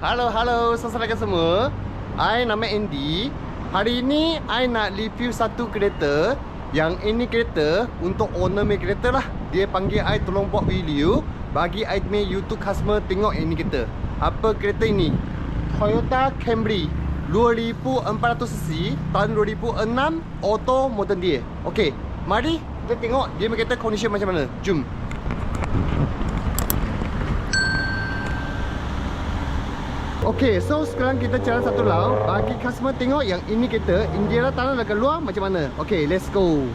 Halo, halo, saudara semua. I nama Andy. Hari ini I nak review satu kereta yang ini kereta untuk owner me kereta lah. Dia panggil I tolong buat video bagi I punya YouTube customer tengok ini kereta. Apa kereta ini? Toyota Camry 2400cc tahun 2006 auto modern dia. Okey, mari kita tengok dia punya kereta condition macam mana. Jom. Okay, so sekarang kita jalan satu lau. Bagi customer tengok yang ini kereta India tanah dah keluar macam mana? Okay, let's go.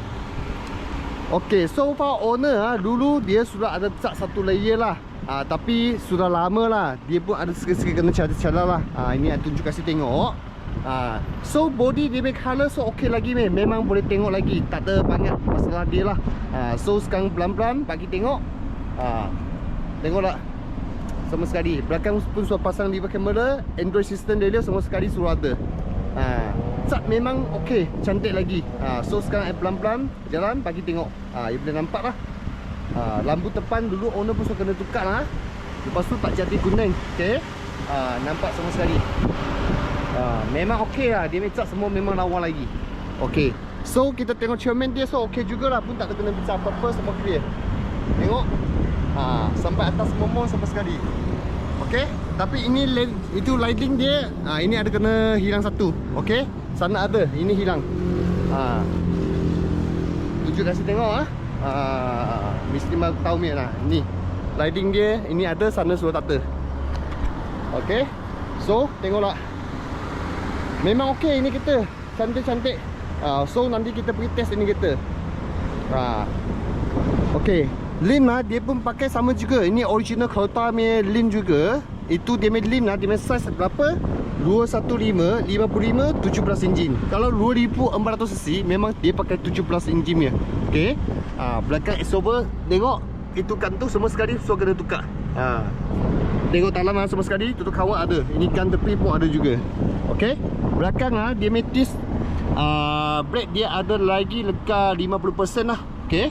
Okay, so far owner ha, Dulu dia sudah ada cat satu layer lah. Ha, Tapi sudah lama lah. Dia pun ada sikit-sikit kena cara-cara lah. Ha, Ini saya tunjuk kasih tengok. Ha, So body dia punya colour so okay lagi meh. Memang boleh tengok lagi. Tak ada banyak masalah dia lah. Ha, So sekarang pelan-pelan bagi tengok. Ha, Tengok tak sama sekali Belakang pun sudah pasang liver camera Android system dia semua sekali suruh ada ha. Cat memang okey Cantik lagi ha. So sekarang I pelan-pelan Jalan bagi tengok ha. You boleh nampak lah ha. Lampu depan dulu owner pun sudah kena tukar lah Lepas tu tak jadi kuning Okay ha. Nampak semua sekali ha. Memang okey lah Dia cat semua memang lawa lagi Okey So kita tengok cermin dia So okey jugalah Pun tak ada kena bincang apa-apa Semua clear Tengok ha, Sampai atas momong sampai sekali. Okey? Tapi ini itu lighting dia ha, Ini ada kena hilang satu. Okey? Sana ada Ini hilang. Ha. Tunjuk kasih tengok ha. ha. Mesti mahu tahu ni lah. Ni Lighting dia Ini ada Sana sudah tak ada. Okey? So Tengoklah. Memang okey ini kita. Cantik-cantik. Ha. So nanti kita pergi test ini kita. Ha. Okey Lin lah dia pun pakai sama juga. Ini original Toyota punya Lin juga. Itu dia punya Lin lah Dia punya size berapa? 215 55 17 enjin Kalau 2400cc Memang dia pakai 17 enjin punya Okay ha, Belakang exover Tengok. Itu kantu semua sekali So kena tukar. Ha. Tengok dalam lah semua sekali Tutup kawat ada. Ini kan tepi pun ada juga. Okay Belakang lah Dia metis uh, Brake dia ada lagi Leka 50% lah Okay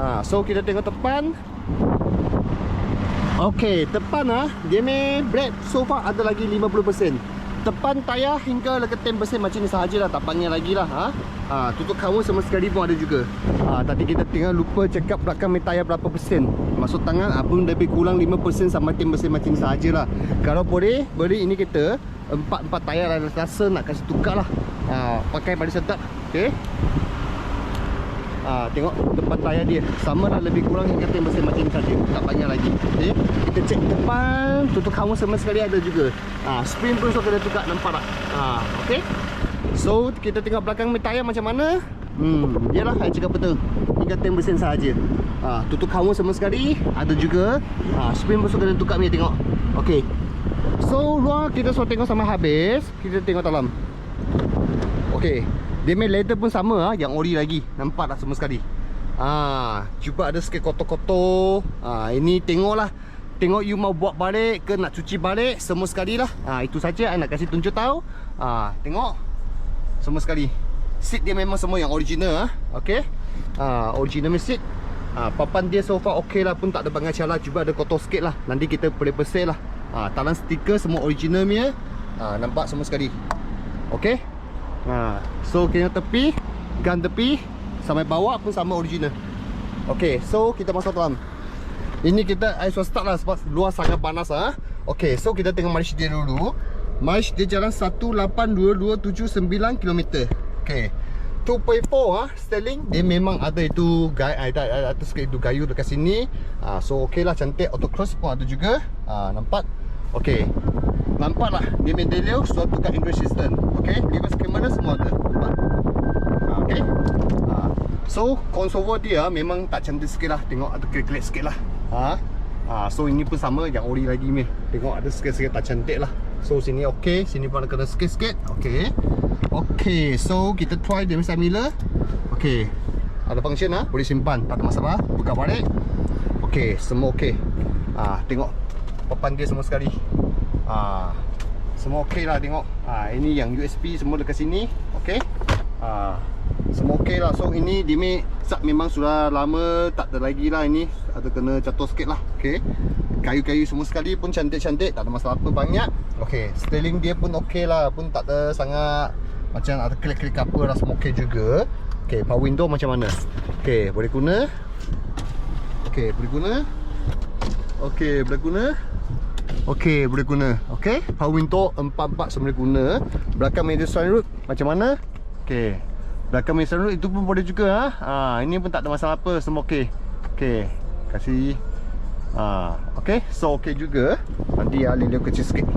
Ha, so kita tengok depan. Okey, depan ah, dia ni brake so far ada lagi 50%. Depan tayar hingga lagi 10% macam ni sahajalah tak panggil lagi lah ha. Ha, tutup cover sama sekali pun ada juga. Ha, tadi kita tinggal lupa up belakang tayar berapa persen. Masuk tangan apa pun lebih kurang 5% sampai 10% macam ni sahajalah. Kalau boleh beli ini kita empat-empat tayar rasa nak kasih tukar lah. Ha, pakai pada sedap. Okey. Ha, tengok depan tayar dia. Sama lah lebih kurang hingga tem mesin macam saja. Tak banyak lagi. Okay. kita cek depan. Tutup kamu sama sekali ada juga. Ha, spring pun so kena tukar nampak tak? Ha, ok so kita tengok belakang tayar macam mana. Hmm, yelah saya cakap betul. Hingga tem mesin sahaja. Ha, tutup kamu sama sekali. Ada juga. Ha, spring pun so kena tukar ni tengok. Ok so luar kita so tengok sama habis. Kita tengok dalam. Ok dia main leather pun sama ah, yang ori lagi. Nampak tak semua sekali. Ah, cuba ada sikit kotor-kotor. Ah, ini tengoklah. Tengok you mau buat balik ke nak cuci balik semua sekali lah. Ah, itu saja saya nak kasih tunjuk tahu. Ah, tengok. Semua sekali. Seat dia memang semua yang original ah. Okey. Ah, original seat. Ah, papan dia so far okey lah pun tak ada banyak celah. Cuba ada kotor sikit lah. Nanti kita boleh bersih lah. Ah, talan stiker semua original punya. Ah, nampak semua sekali. Okey. Ha, so kena tepi, gan tepi sampai bawah pun sama original. Okey, so kita masuk dalam. Ini kita I sudah start lah sebab luar sangat panas ah. Okey, so kita tengok mileage dia dulu. Mileage dia jalan 18279 km. Okey. 2.4 ah sterling dia memang ada itu gay ada ada atas itu gayu dekat sini. Ah so okeylah cantik auto close pun ada juga. Ah nampak. Okey. Nampaklah dia medallion suatu kat Android system. Okey, reverse camera semua ada. Nampak? Ha, okey. Ha. So, console dia memang tak cantik sikit lah. Tengok ada kelek-kelek sikit lah. Ha. Ha, so ini pun sama yang ori lagi ni. Tengok ada sikit-sikit tak cantik lah. So sini okey, sini pun ada kena sikit-sikit. Okey. Okey, so kita try dia misal Miller. Okey. Ada function ah, boleh simpan, tak ada masalah. Buka balik. Okey, semua okey. Ah, tengok papan dia semua sekali. Ha, semua okey lah tengok. Ha, ini yang USB semua dekat sini. Okey. Ha, Semua okey lah. So ini Dimi Sat memang sudah lama tak ada lagi lah ini. Ada kena jatuh sikit lah. Okey. Kayu-kayu semua sekali pun cantik-cantik. Tak ada masalah apa banyak. Okey. Styling dia pun okey lah. Pun tak ada sangat macam ada klik-klik apa lah semua okey juga. Okey. Power window macam mana? Okey. Boleh guna. Okey. Boleh guna. Okey. Boleh guna. Okey, boleh guna. Okey, power window 4-4 semua boleh guna. Belakang media sunroof macam mana? Okey. Belakang media sunroof itu pun boleh juga ha. Ha, ini pun tak ada masalah apa, semua okey. Okey. Kasih ha, okey. So okey juga. Nanti ya lilio kecil sikit.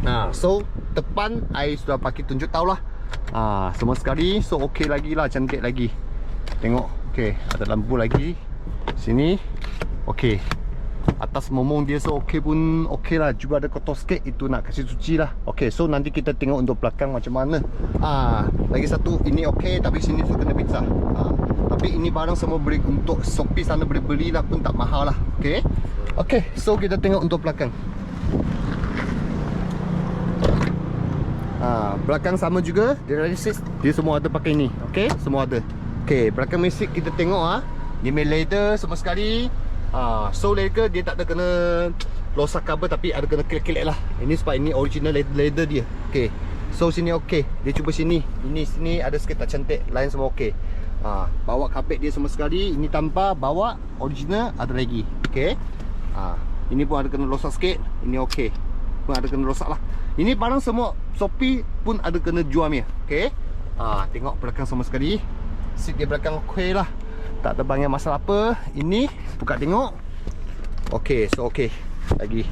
Nah, so depan ai sudah pakai tunjuk tahulah. Ha, semua sekali. So okey lagi lah, cantik lagi. Tengok. Okey, ada lampu lagi. Sini. Okey atas momong dia so okey pun okey lah. Juga ada kotor sikit itu nak kasih cuci lah. Okey so nanti kita tengok untuk belakang macam mana. Ah lagi satu ini okey tapi sini tu kena pizza ah tapi ini barang semua beli untuk Shopee sana boleh beli lah pun tak mahal lah. Okey? Okey so kita tengok untuk belakang. Ah, belakang sama juga dia dia semua ada pakai ni. Okey? Semua ada. Okey belakang mesin kita tengok ah. Main leather semua sekali Ha, so leather dia tak ada kena losak cover tapi ada kena kelek-kelek lah. Ini sebab ini original leather dia. Okey. So sini okey. Dia cuba sini. Ini sini ada sikit tak cantik. Lain semua okey. Ha, bawa kapet dia semua sekali. Ini tanpa bawa original ada lagi. Okey. Ha, ini pun ada kena losak sikit. Ini okey. Pun ada kena rosak lah. Ini barang semua Shopee pun ada kena jual ni. Okey. Ha, tengok belakang semua sekali. Seat dia belakang okey lah. Tak banyak masalah apa. Ini Buka tengok. Okey So okey. Lagi.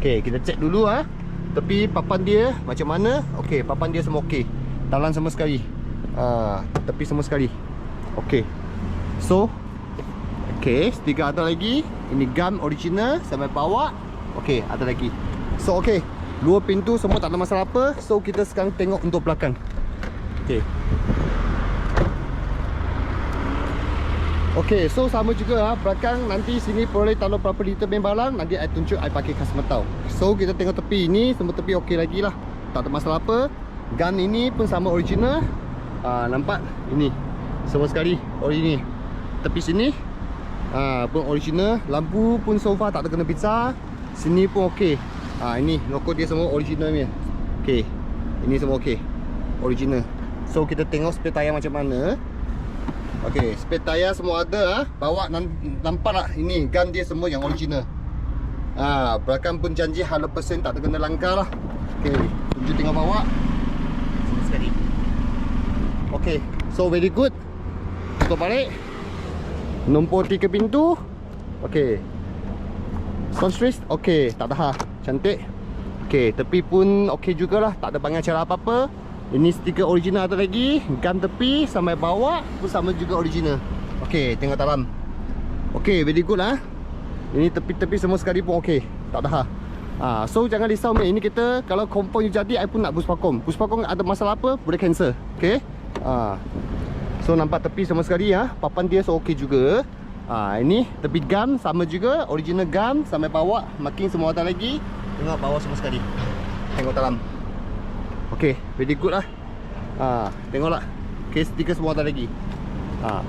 Okey kita cek dulu ah. Ha. Tepi papan dia Macam mana? Okey papan dia semua okey. Talan semua sekali. Ha, Tepi semua sekali. Okey. So Okey Stiker ada lagi. Ini gum original Sampai bawah Okey ada lagi. So okey. Dua pintu semua tak ada masalah apa. So kita sekarang tengok untuk belakang. Okey Okey, so sama juga ha, belakang nanti sini boleh taruh berapa liter main barang Nanti saya tunjuk saya pakai customer tahu So kita tengok tepi ini, semua tepi okey lagi lah. Tak ada masalah apa. Gun ini pun sama original. Ha, Nampak? Ini. Semua sekali original. Tepi sini ha, pun original. Lampu pun so far tak ada kena pizza Sini pun okey. Ha, Ini logo dia semua original ni. Okey. Ini semua okey. Original. So kita tengok spare tayar macam mana Okey, spare tayar semua ada ah. Bawa nampak tak ini gun dia semua yang original. Ah, belakang pun janji 100% tak ada kena langkah lah. Okey, tunjuk tengok bawa. Sekali. Okey, so very good. Tutup balik. Nombor tiga pintu. Okey. Sunstress, okey, tak dah. Cantik. Okey, tepi pun okey jugalah, tak ada banyak cara apa-apa. Ini stiker original ada lagi Gun tepi sampai bawah pun sama juga original. Ok tengok dalam. Ok very good lah Ini tepi-tepi semua sekali pun ok Tak dah ha, So jangan risau mate. Ini kita kalau kompon you jadi I pun nak boost pakom Boost ada masalah apa Boleh cancel. Ok ha. So nampak tepi semua sekali ya. Papan dia so ok juga. Ha, Ini tepi gum sama juga. Original gum sampai bawah Makin semua ada lagi. Tengok bawah semua sekali. Tengok dalam Okey, very good lah. Ha, tengoklah. Case stiker semua ada lagi. Ha.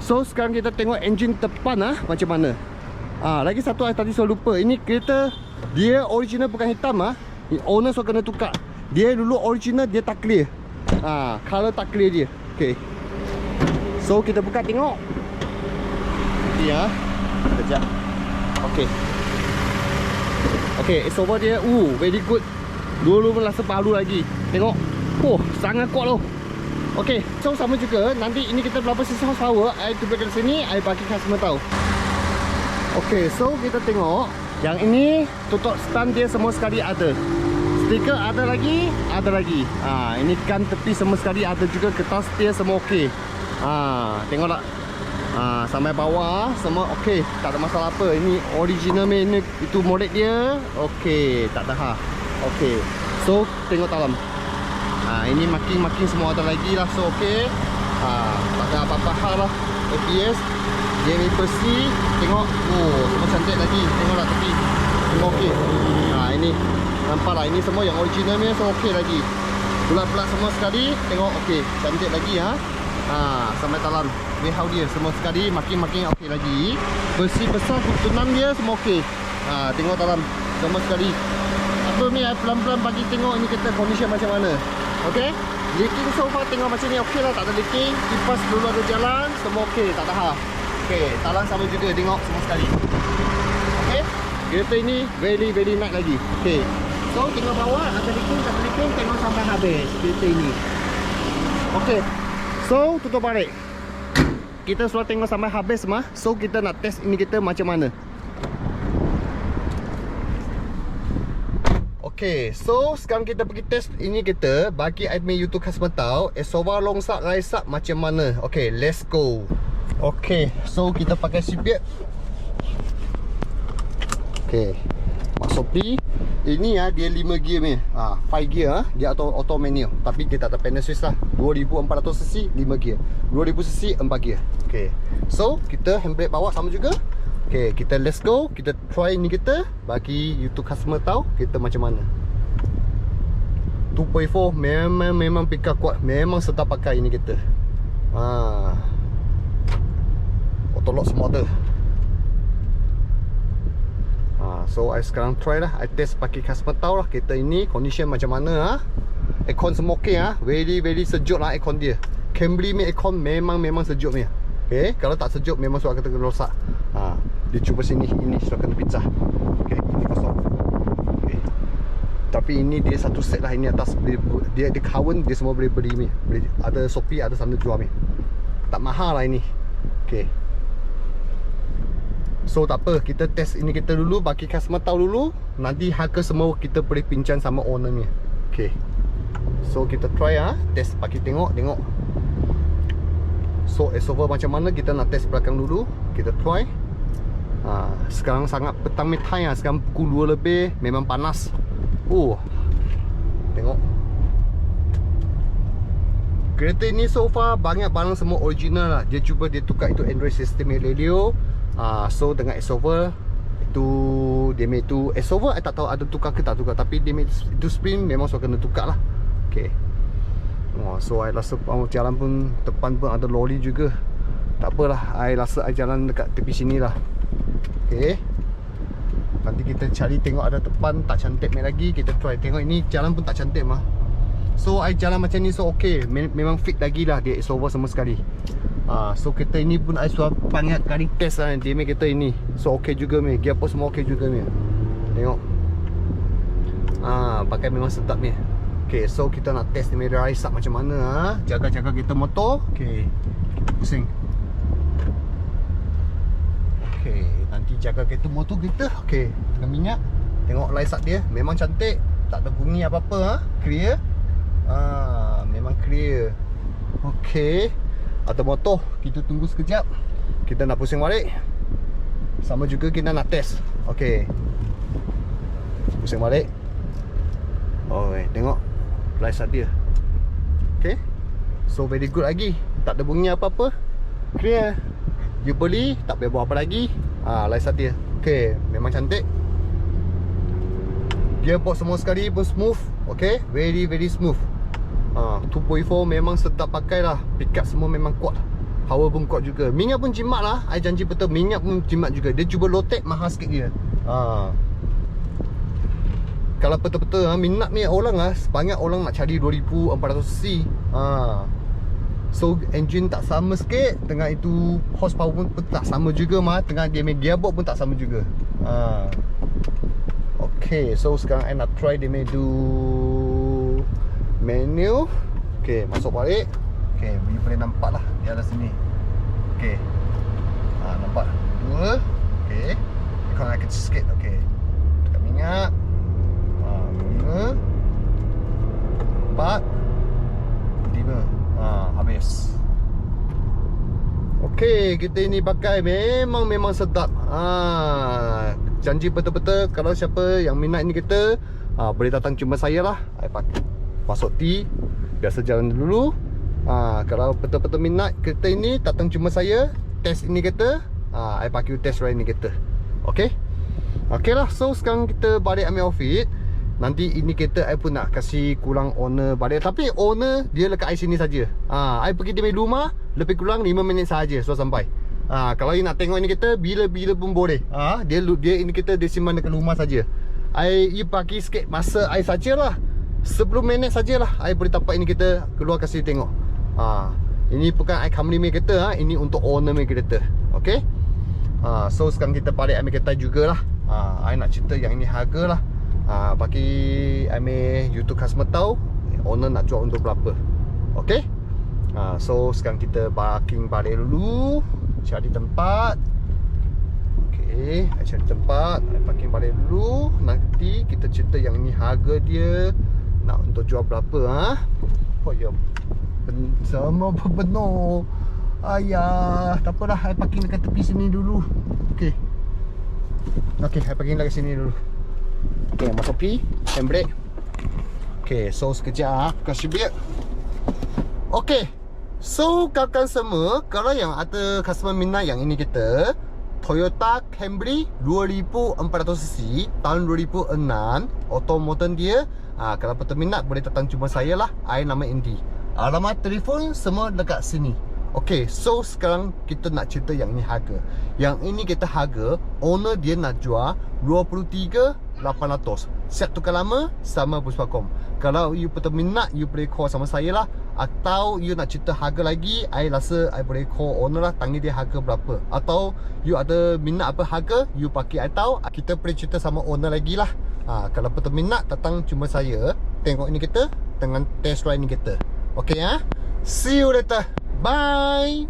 So sekarang kita tengok engine depan ah ha, macam mana. Ah, ha, lagi satu saya tadi saya lupa. Ini kereta dia original bukan hitam ah. Ha. Owner so kena tukar. Dia dulu original dia tak clear. Ah, ha, color tak clear dia. Okey. So kita buka tengok. Ya. Kejap. Okey. Okey, it's over dia. Uh, very good. Dulu pun rasa palu lagi. Tengok. Oh sangat kuat loh. Okay So sama juga Nanti ini kita berapa sisa power I tubuhkan sini I bagi customer tahu. Okay so kita tengok. Yang ini Tutup stand dia semua sekali ada. Stiker ada lagi Ada lagi. Ha, Ini kan tepi semua sekali ada juga Kertas dia semua okey. Ha, Tengok tak? Ha, Sampai bawah Semua okey. Tak ada masalah apa. Ini original main Itu model dia. Okey Tak ada ha Okey. So tengok dalam. Ha ini makin-makin semua ada lagi lah. So okey. Ha tak ada apa-apa hal lah. Dia ni besi tengok. Oh semua cantik lagi. Tengoklah tepi semua okey ha ini. Nampak lah ini semua yang original ni semua okey lagi. Bulat-bulat semua sekali. Tengok okey Cantik lagi ha. Ha, Sampai dalam. Behau dia. Semua sekali Makin-makin okey lagi. Bersih besar Kutunan dia semua okey ha, Tengok dalam. Semua sekali Apa ni eh, Pelan-pelan bagi tengok Ini kita condition macam mana. Okey? Leaking so far tengok macam ni okey lah Tak ada leaking. Kipas dulu ada jalan Semua okey Tak ada hal. Okey Talan sama juga Tengok semua sekali. Okey? Kereta ini Very very nice lagi. Okey. So tengok bawah Ada leaking Tak ada leaking Tengok sampai habis Kereta ini. Okey. So tutup balik. Kita sudah tengok sampai habis mah So kita nak test ini kita macam mana Okay, so sekarang kita pergi test. Ini kita Bagi admin YouTube customer tahu Esova longsak raisak macam mana? Okay, let's go. Okay, so kita pakai seatbelt Okay Masuk P. Ini ah dia 5 gear ni ah 5 gear ah Dia auto, auto manual. Tapi dia tak ada panel switch lah. 2400cc 5 gear. 2000cc 4 gear. Okay So kita handbrake bawah sama juga Okay kita let's go. Kita try ni kita. Bagi YouTube customer tahu Kita macam mana. 2.4 memang memang pick up kuat. Memang sedap pakai ini kita. Ah, Auto lock semua ada. Ha, so I sekarang try lah. I test pakai customer tahu lah Kereta ini condition macam mana ha? Aircon semua okay ha? Very very sejuk lah aircon dia. Camry ni aircon memang memang sejuk ni Okay Kalau tak sejuk memang suara kata kena rosak. ha, Dia cuba sini Ini sudah kena pecah Okay ini kosong. Okay. Tapi ini dia satu set lah Ini atas Dia dia kawan Dia semua boleh beli ni boleh, Ada Shopee Ada sana jual ni Tak mahal lah ini. Okay So tak apa. Kita test ini kita dulu Bagi customer tahu dulu. Nanti harga semua Kita boleh pincang sama owner ni. Okay So kita try ah, Test bagi tengok Tengok. So S-over macam mana Kita nak test belakang dulu. Kita try ha, Sekarang sangat petang metai ah. Sekarang pukul 2 lebih Memang panas Oh Tengok Kereta ini so far Banyak barang semua original lah Dia cuba dia tukar itu Android system radio Ah, so dengan S-over itu dia make tu S-over I tak tahu ada tukar ke tak tukar tapi dia make itu spin memang so kena tukar lah. Okay. Oh, so I rasa jalan pun depan pun ada lori juga. Tak apalah, I rasa I jalan dekat tepi sini lah. Okay. Nanti kita cari tengok ada depan tak cantik mai lagi, kita try tengok. Ini jalan pun tak cantik mah. So I jalan macam ni so okay, memang fit lagi lah dia S-over semua sekali. Ah, so kereta ini pun I sudah panggil kali test lah Dia main kereta ini. So ok juga ni Gear pun semua ok juga ni Tengok. Ah, Pakai memang sedap ni Okay so kita nak test ni Merah Isaac macam mana ha? Jaga-jaga kereta motor. Okay Pusing Okay Nanti jaga kereta motor kita. Okay Dengan minyak. Tengok Isaac dia. Memang cantik. Tak ada bunyi apa-apa ha? Clear? Ah, Memang clear. Okay atau motor kita tunggu sekejap. Kita nak pusing balik. Sama juga kita nak test. Okey. Pusing balik. Eh, tengok license dia. Okey. So very good lagi. Tak ada bunyi apa-apa. Clear you beli tak payah buat apa lagi. Ah ha, license dia. Okey memang cantik. Gearbox semua sekali pun smooth okey? Very very smooth. Ha, 2.4 memang sedap pakai lah. Pick up semua memang kuat. Power pun kuat juga. Minyak pun jimat lah. I janji betul Minyak pun jimat juga. Dia cuba low tech mahal sikit dia. Ha. Kalau betul-betul ha, Minat ni orang lah. Banyak orang nak cari 2400cc ha. So engine tak sama sikit Tengah itu Horsepower pun, pun tak sama juga mah. Tengah dia main gearbox pun tak sama juga. Ha. Okay So sekarang I nak try Dia main do menu ok masuk balik. Ok boleh boleh nampak lah di atas sini. Ok ha, nampak? Dua. Ok ikon nak kecil sikit ok tekan minyak. Ha, lima. Empat. lima ha, habis ok kita ini pakai memang memang sedap. Ha, janji betul-betul kalau siapa yang minat ini kita ha, boleh datang cuma saya lah. I pakai masuk T biasa jalan dulu. Ha, kalau betul-betul minat kereta ini datang cuma saya test ini kereta ha, I pakai test ride ini kereta ok ok lah so sekarang kita balik ambil outfit Nanti indikator I pun nak kasih kurang owner balik Tapi owner dia lekat I sini saja. Ah, I pergi di rumah lebih kurang 5 minit saja so sampai. Ah, kalau you nak tengok indikator bila-bila pun boleh. Ah, dia dia indikator dia simpan dekat rumah saja. I you bagi sikit masa I sajalah. 10 minit sajalah I boleh dapat indikator keluar kasih tengok. Ah, ini bukan I company indikator ah, ini untuk owner indikator. Okay? Ah, so sekarang kita balik ambil kereta jugalah. Ah, I nak cerita yang ini harga lah. Ah, bagi ambil YouTube customer tahu owner nak jual untuk berapa. Okay? Ah, so sekarang kita parking balik dulu, cari tempat. Okay, I cari tempat, I parking balik dulu. Nanti kita cerita yang ini harga dia nak untuk jual berapa ha? Oh ya. Ben, sama benar. Ayah, tak apalah, I parking dekat tepi sini dulu. Okay. Okay, I parking dekat sini dulu. Okay, masuk P, handbrake. Okay, so sekejap ah, kasih biar. Okay. So, kawan-kawan semua, kalau yang ada customer minat yang ini kita, Toyota Camry 2400cc tahun 2006, automotor dia, ah kalau betul minat boleh datang jumpa saya lah. I nama Andy. Alamat telefon semua dekat sini. Okay, so sekarang kita nak cerita yang ni harga. Yang ini kita harga, owner dia nak jual 23,800. Siap tukar lama sama Puspakom. Kalau you betul minat, you boleh call sama saya lah. Atau you nak cerita harga lagi, I rasa I boleh call owner lah, tanya dia harga berapa. Atau you ada minat apa harga, you pakai I tahu, kita boleh cerita sama owner lagi lah. Ha, kalau betul minat, datang cuma saya. Tengok ini kita, dengan test ride ni kita. Okay ya? See you later. Bye.